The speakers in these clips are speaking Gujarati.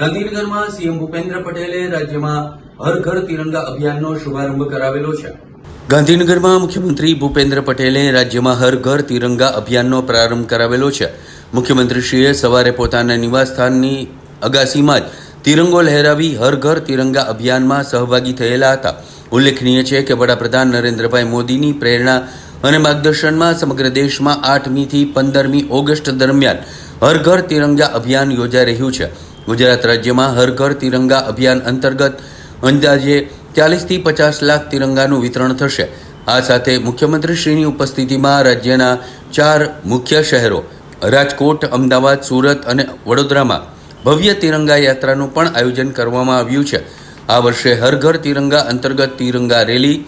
ગાંધીનગરમાં સીએમ ભૂપેન્દ્ર પટેલે રાજ્યમાં હર ઘર તિરંગા અભિયાનનો શુભારંભ કરાવેલો છે. ગાંધીનગરમાં મુખ્યમંત્રી ભૂપેન્દ્ર પટેલે રાજ્યમાં હર ઘર તિરંગા અભિયાનનો પ્રારંભ કરાવેલો છે. મુખ્યમંત્રીશ્રીએ સવારે પોતાના નિવાસસ્થાનની અગાસીમાં જ તિરંગો લહેરાવી હર ઘર તિરંગા અભિયાનમાં સહભાગી થયેલા હતા. ઉલ્લેખનીય છે કે વડાપ્રધાન નરેન્દ્રભાઈ મોદીની પ્રેરણા અને માર્ગદર્શનમાં સમગ્ર દેશમાં આઠમીથી પંદરમી ઓગસ્ટ દરમિયાન હર ઘર તિરંગા અભિયાન યોજાઈ રહ્યું છે. ગુજરાત રાજ્યમાં હર ઘર તિરંગા અભિયાન અંતર્ગત અંદાજે ચાલીસથી પચાસ લાખ તિરંગાનું વિતરણ થશે. આ સાથે મુખ્યમંત્રીશ્રીની ઉપસ્થિતિમાં રાજ્યના ચાર મુખ્ય શહેરો, રાજકોટ, અમદાવાદ, સુરત અને વડોદરામાં ભવ્ય તિરંગા યાત્રાનું પણ આયોજન કરવામાં આવ્યું છે. આ વર્ષે હર ઘર તિરંગા અંતર્ગત તિરંગા રેલી,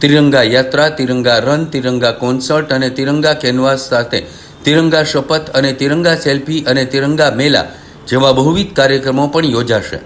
તિરંગા યાત્રા, તિરંગા રન, તિરંગા કોન્સર્ટ અને તિરંગા કેનવાસ સાથે તિરંગા શપથ અને તિરંગા સેલ્ફી અને તિરંગા મેલા જેવા બહુવિધ કાર્યક્રમો પણ યોજાશે.